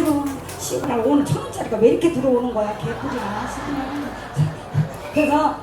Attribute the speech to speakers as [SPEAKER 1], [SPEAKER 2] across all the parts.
[SPEAKER 1] 아이고 시원하 오늘 천 원짜리가 왜 이렇게 들어오는 거야? 개뿔이나 시원하 그래서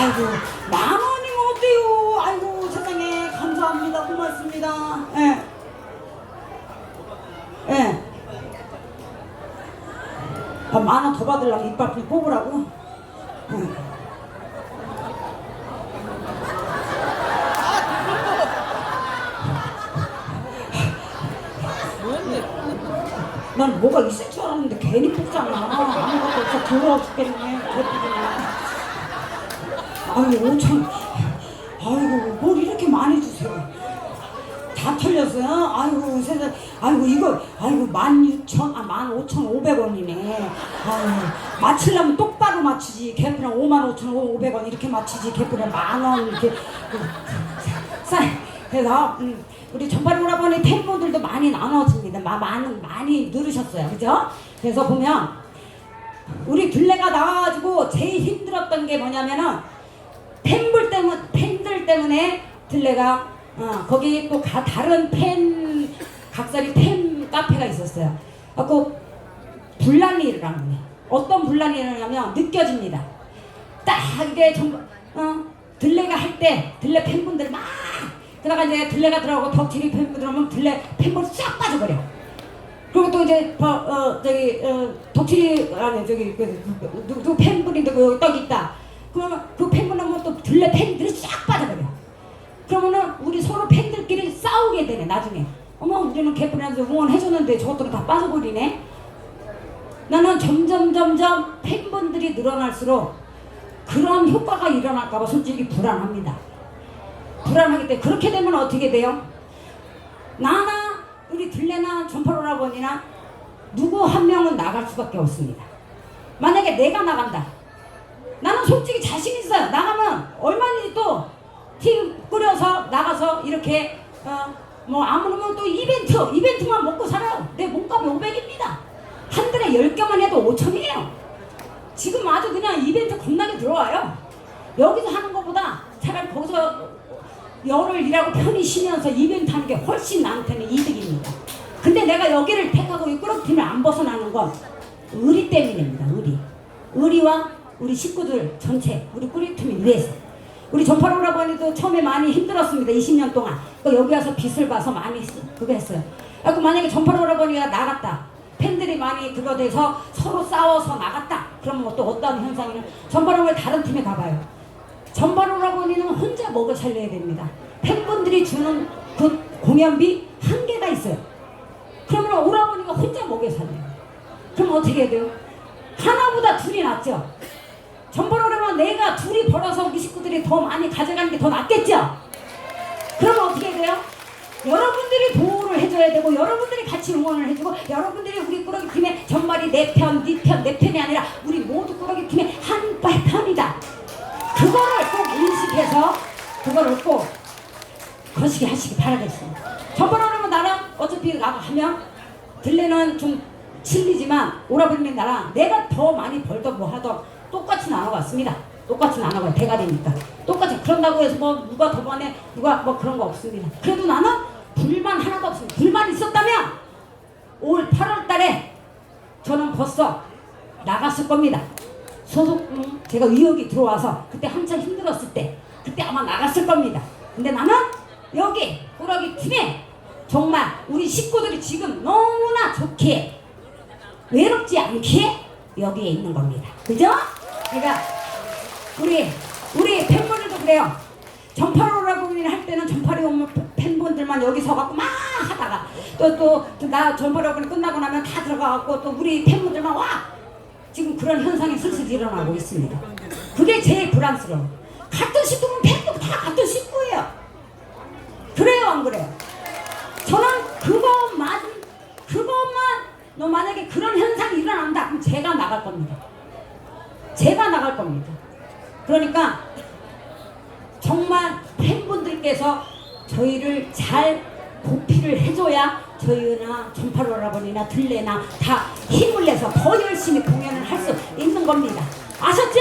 [SPEAKER 1] 아이고 만 원이면 어때요? 아이고 세상에 감사합니다. 고맙습니다. 예. 예. 아, 만원 더 받으려면 이빨 좀 뽑으라고? 예. 난 뭐가 있을 줄 알았는데 괜히 뽑잖아. 아무것도 없어. 더러워 죽겠네. 아유, 오천. 아이고, 뭘 이렇게 많이 주세요. 다 털렸어요? 아이고, 세상. 아이고, 이거, 아이고, 만 육천, 아, 만 오천 오백 원이네. 아유, 맞추려면 똑바로 맞추지. 개뿔은 오만 오천 오백 원 이렇게 맞추지. 개뿔은 만 원, 이렇게. 싸, 그래서, 음, 우리 전파리 오라버니 팬분들도 많이 나눠집니다. 마, 많은, 많이 누르셨어요. 그죠? 그래서 보면, 우리 둘레가 나와가지고 제일 힘들었던 게 뭐냐면은, 팬들 때문 팬들 때문에 들레가 어, 거기 또 가, 다른 팬 각설이 팬 카페가 있었어요. 그고 분란이 일어나는 어떤 분란이 일어나냐면 느껴집니다. 딱 이게 정 어, 들레가 할 때 들레 팬분들 막 그러다가 이제 들레가 들어가고 덕질이 팬분들 오면 들레 팬분들 싹 빠져버려. 그리고 또 이제 어, 어 저기 어, 덕질이 아니 저기 그, 누, 누 팬분인데 그 여기 떡 있다. 그러면 그 팬분 하면 또 들레 팬들이 싹 빠져버려. 그러면은 우리 서로 팬들끼리 싸우게 되네 나중에. 어머 우리는 개뿔이한테 응원해줬는데 저것들은 다 빠져버리네. 나는 점점 점점 팬분들이 늘어날수록 그런 효과가 일어날까봐 솔직히 불안합니다. 불안하기 때문에 그렇게 되면 어떻게 돼요? 나나 우리 들레나 전파로라버니나 누구 한 명은 나갈 수밖에 없습니다. 만약에 내가 나간다. 나는 솔직히 자신 있어요. 나가면 얼마든지 또 팀 꾸려서 나가서 이렇게 어 뭐 아무르면 또 이벤트 이벤트만 먹고 살아요. 내 몸값이 500입니다. 한 달에 10개만 해도 5천이에요. 지금 아주 그냥 이벤트 겁나게 들어와요. 여기서 하는 것보다 차라리 거기서 열흘 일하고 편히 쉬면서 이벤트 하는 게 훨씬 나한테는 이득입니다. 근데 내가 여기를 택하고 이 꾸러팀을 안 벗어나는 건 의리 때문입니다. 의리. 의리와 우리 식구들 전체, 우리 꾸리팀을 위해서. 우리 전파로라버니도 처음에 많이 힘들었습니다. 20년 동안. 그 여기 와서 빚을 봐서 많이 쓰- 그거 했어요. 그래서 만약에 전파로라버니가 나갔다. 팬들이 많이 돼서 서로 싸워서 나갔다. 그러면 또 어떤 현상이는 전파로라버니 다른 팀에 가봐요. 전바로라버니는 혼자 먹어 살려야 됩니다. 팬분들이 주는 그 공연비 한계가 있어요. 그러면 오라버니가 혼자 먹여 살려요. 그럼 어떻게 해야 돼요? 하나보다 둘이 낫죠? 전바로라면 내가 둘이 벌어서 우리 식구들이 더 많이 가져가는 게 더 낫겠죠? 그러면 어떻게 해야 돼요? 여러분들이 보호를 해줘야 되고 여러분들이 같이 응원을 해주고 여러분들이 우리 꾸러기 팀의 전말이 내 편, 네 편, 내 편이 아니라 우리 모두 꾸러기 팀의 한 편이다. 그거를 꼭 인식해서 그거를 꼭 거시기 하시기 바라겠습니다. 저번에는 나랑 어차피 하면 들레는 좀 실리지만 오라버니 나랑 내가 더 많이 벌던 뭐 하던 똑같이 나눠갔습니다. 똑같이 나눠가요. 대가 되니까. 똑같이 그런다고 해서 뭐 누가 더 많이 누가 뭐 그런 거 없습니다. 그래도 나는 불만 하나도 없습니다. 불만 있었다면 올 8월 달에 저는 벌써 나갔을 겁니다. 소속 음, 제가 의혹이 들어와서 그때 한참 힘들었을 때 그때 아마 나갔을 겁니다. 근데 나는 여기 호락이 팀에 정말 우리 식구들이 지금 너무나 좋게 외롭지 않게 여기에 있는 겁니다. 그죠? 그러니까 우리 우리 팬분들도 그래요. 전파로라고 할 때는 전파리 오면 팬분들만 여기 서갖고 막 하다가 또 또 나 전파로라고 끝나고 나면 다 들어가갖고 또 우리 팬분들만 와 지금 그런 현상이 슬슬 일어나고 있습니다. 그게 제일 불안스러워. 같은 식구면 팬도 다 같은 식구예요. 그래요, 안 그래요? 저는 그것만, 그것만, 너 만약에 그런 현상이 일어난다, 그럼 제가 나갈 겁니다. 제가 나갈 겁니다. 그러니까 정말 팬분들께서 저희를 잘 보필을 해줘야 저희나 전파로라버니나 들레나 다 힘을 내서 더 열심히 공연을 할 수 있는 겁니다. 아셨죠?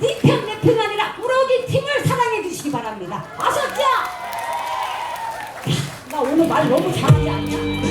[SPEAKER 1] 네 편, 내 편이 아니라 우리 팀을 사랑해 주시기 바랍니다. 아셨죠? 야, 나 오늘 말 너무 잘하지 않냐?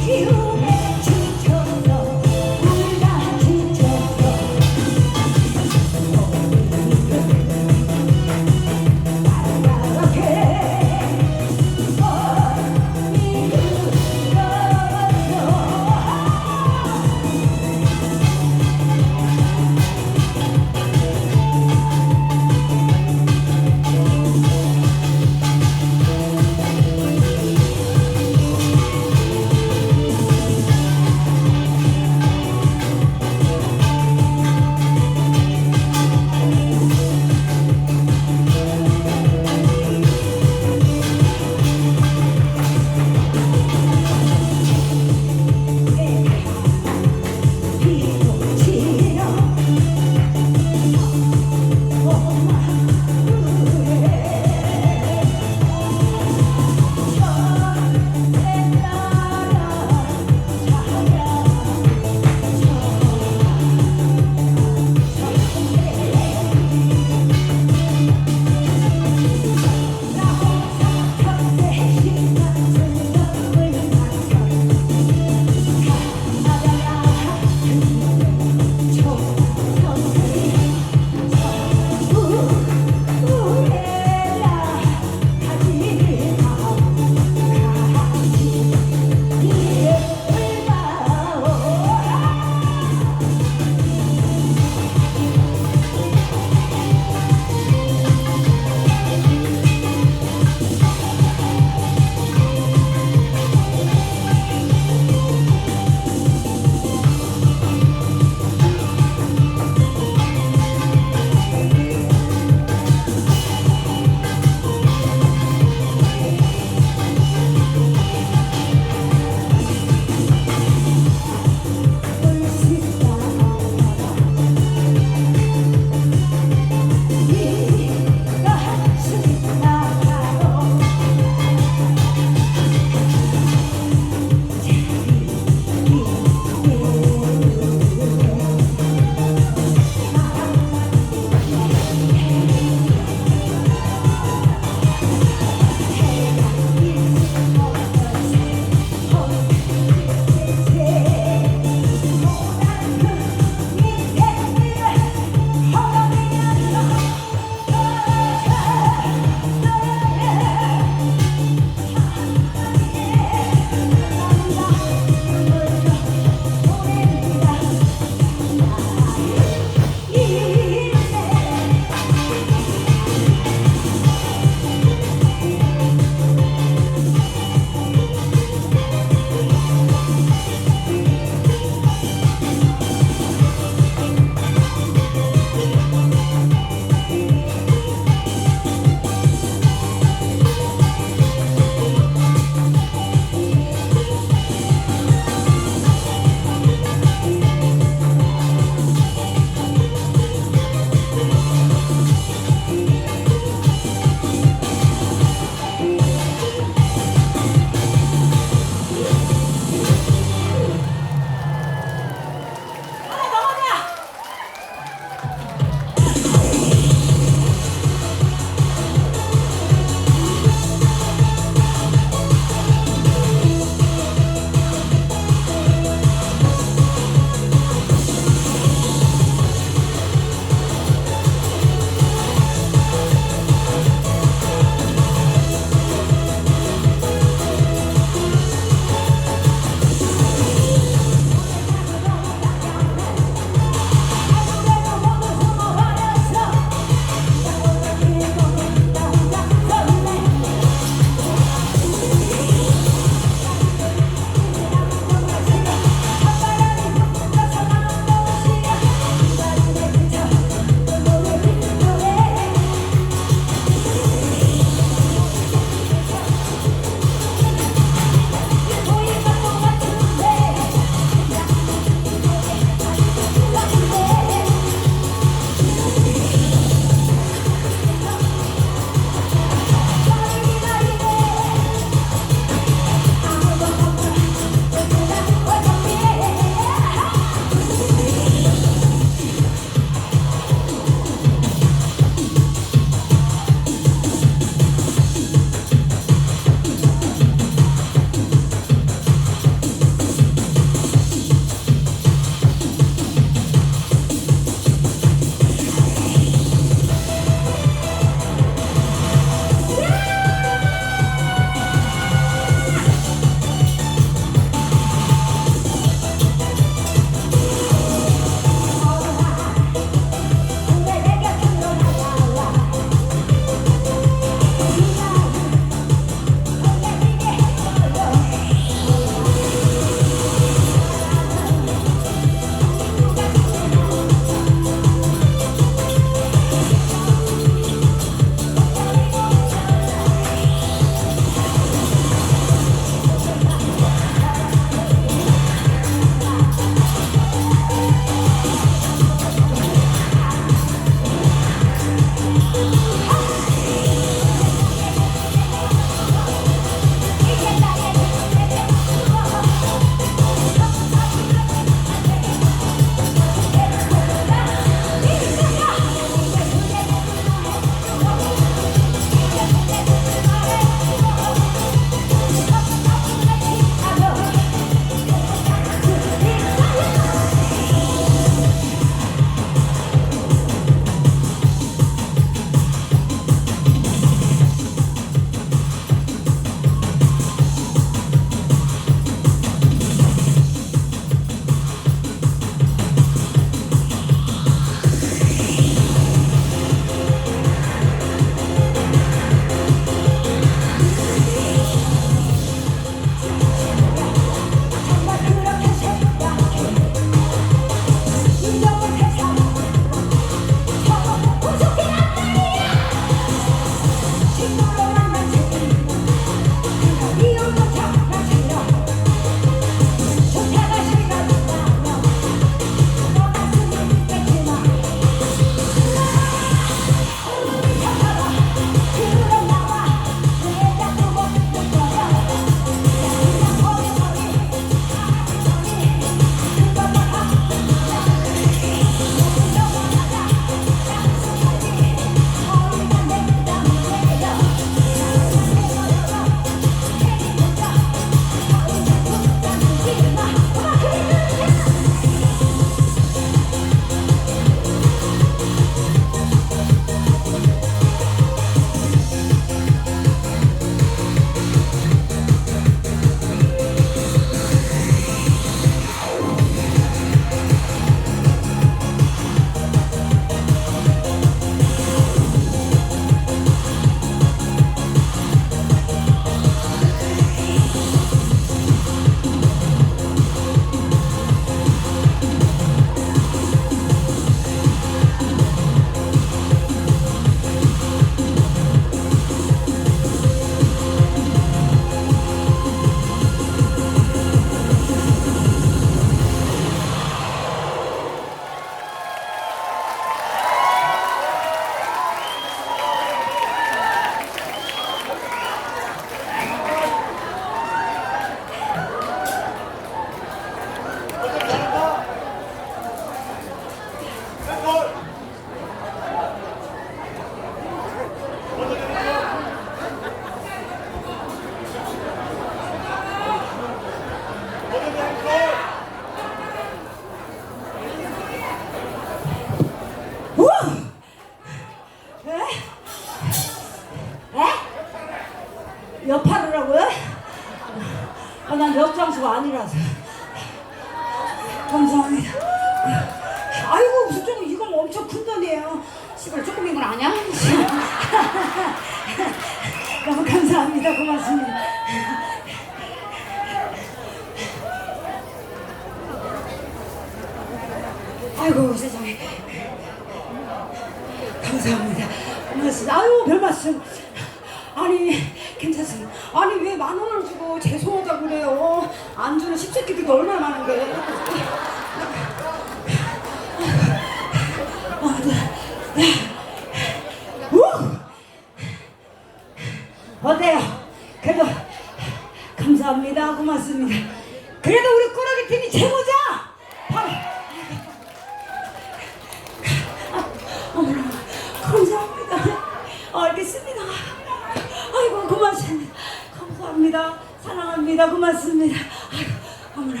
[SPEAKER 1] 사랑합니다. 고맙습니다. 아이고 어머나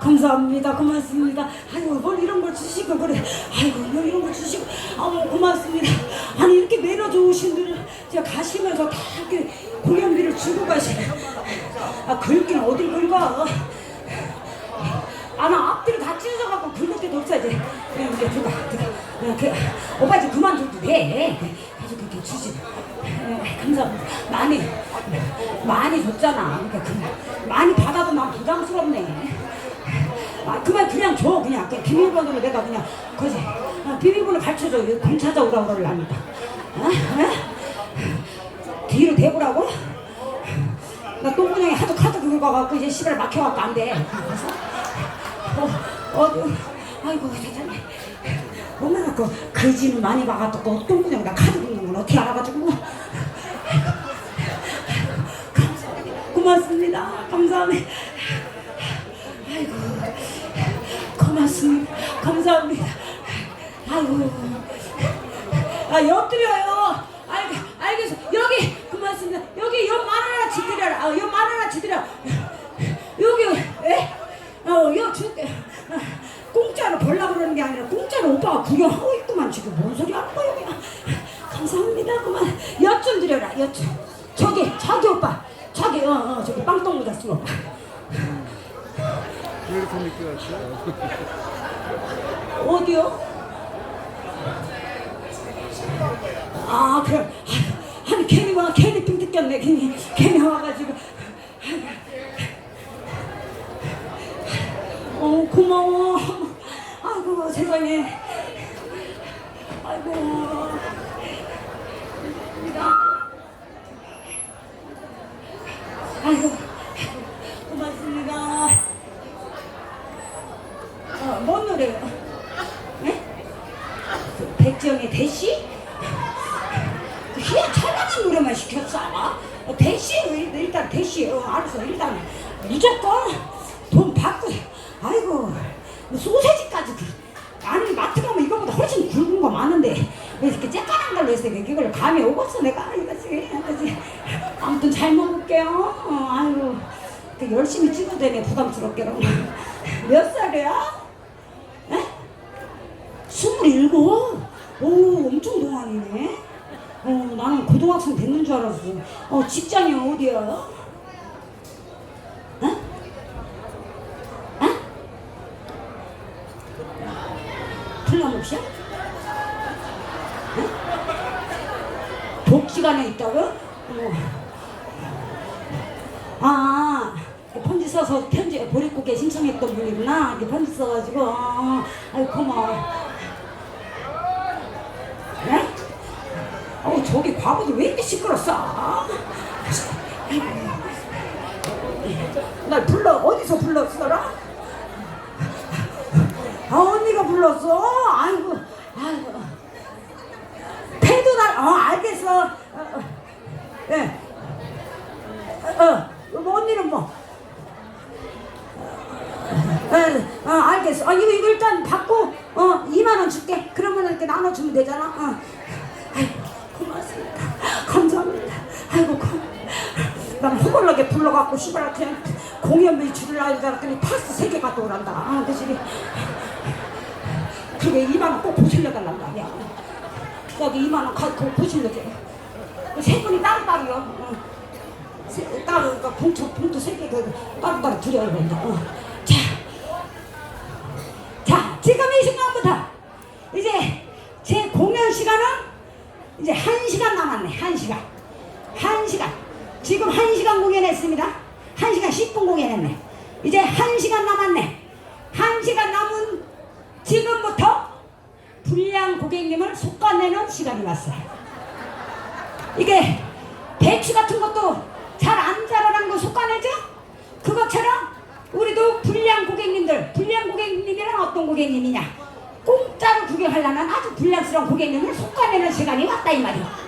[SPEAKER 1] 감사합니다. 고맙습니다. 아이고 뭘 이런 걸 주시고 그래. 아이고 뭐 이런 걸 주시고 아무 고맙습니다. 아니 이렇게 매너 좋으신 분을 제가 가시면서 다 이렇게 공연비를 주고 가시네. 아 긁기는 어딜 긁어? 아, 나 앞뒤로 다 찢어져갖고 긁을 데도 없어, 이제. 그냥 이제 들어가, 들어가. 어, 그, 오빠 이제 그만둬도 돼. 계속 그렇게 주지. 예, 감사합니다. 많이, 많이 줬잖아. 그러니까 그, 많이 받아도 난 부담스럽네. 아, 그만 그냥 줘. 그냥. 그 비밀번호로 내가 그냥, 거지. 아, 비밀번호 가르쳐줘. 공 찾아오라고 그러려니까. 어? 어? 뒤로 대보라고? 나 똥구녕에 하도 카드 긁어갖고 이제 시발 막혀갖고 안 돼. 그래서 어, 어, 아이고 세상에. 얼마나 그 거지는 많이 봐갖고 똥구녕 나 카드 긁는 건 어떻게 알아가지고. 감사합니다. 고맙습니다. 감사합니다. 아이고 고맙습니다. 감사합니다. 아이고 아 엿드려요. 알 알겠어. 여기 고맙습니다. 여기 옆만 하나치 드려라. 아, 옆만 하나치 드려. 여기 에? 어, 여 줄게. 아, 공짜로 벌라 그러는 게 아니라 공짜로 오빠가 구경하고 있구만 지금 뭔 소리 하는 거야 여기. 감사합니다. 그만 엿 좀 드려라. 엿 좀. 저기 저기 오빠. 저기 어, 어 저기 빵똥 묻었어 오빠.
[SPEAKER 2] 왜 이렇게 늦게 왔 어요?
[SPEAKER 1] 어디요? 아, 그럼 아, 아니 괜히 와 괜히 빙 뜯겼네 괜히 괜히 와가지고 어 고마워 아이고 세상에 아이고 아이고 부담스럽게로 몇 살이야? 에? 스물일곱? 오 엄청 동안이네 어 나는 고등학생 됐는 줄 알았어 어 직장이 어디야? 나. 이렇게 편지 써가지고, 어, 아유 고마워. 네? 어, 저기 과부들 왜 이렇게 시끄럽어? 아이고. 날 불러 어디서 불렀어라? 아 언니가 불렀어. 아이고, 아이고. 패도 날, 어 알겠어. 어, 어. 예. 어, 어, 뭐 언니는 뭐? 어, 어, 알겠어. 아, 이거, 이거 일단 받고, 어, 2만원 줄게. 그러면 이렇게 나눠주면 되잖아. 어. 아이고, 고맙습니다. 감사합니다. 아이고, 고, 난 허벌나게 불러갖고, 씨발, 그냥 공연비 줄라 줄 알았더니 파스 3개 갖다 오란다. 아, 그치. 그게 2만원 꼭 보실려달란 말이야. 여기 2만원 갖고 보실려줘. 세 분이 따로따로요. 어. 세- 따로 그러니까 봉투 봉투 세개 그 따로따로 드려야 된다. 어. 자, 자 지금 이 순간부터 이제 제 공연 시간은 이제 한 시간 남았네. 한 시간. 한 시간. 지금 한 시간 공연했습니다. 한 시간 10분 공연했네. 이제 한 시간 남았네. 한 시간 남은 지금부터 불량 고객님을 속아내는 시간이 왔어요. 이게 배추 같은 것도 잘 안 자라난 거 속아내죠? 그것처럼 우리도 불량 고객님들, 불량 고객님이란 어떤 고객님이냐? 공짜로 구경하려면 아주 불량스러운 고객님을 속아내는 시간이 왔다 이 말이야.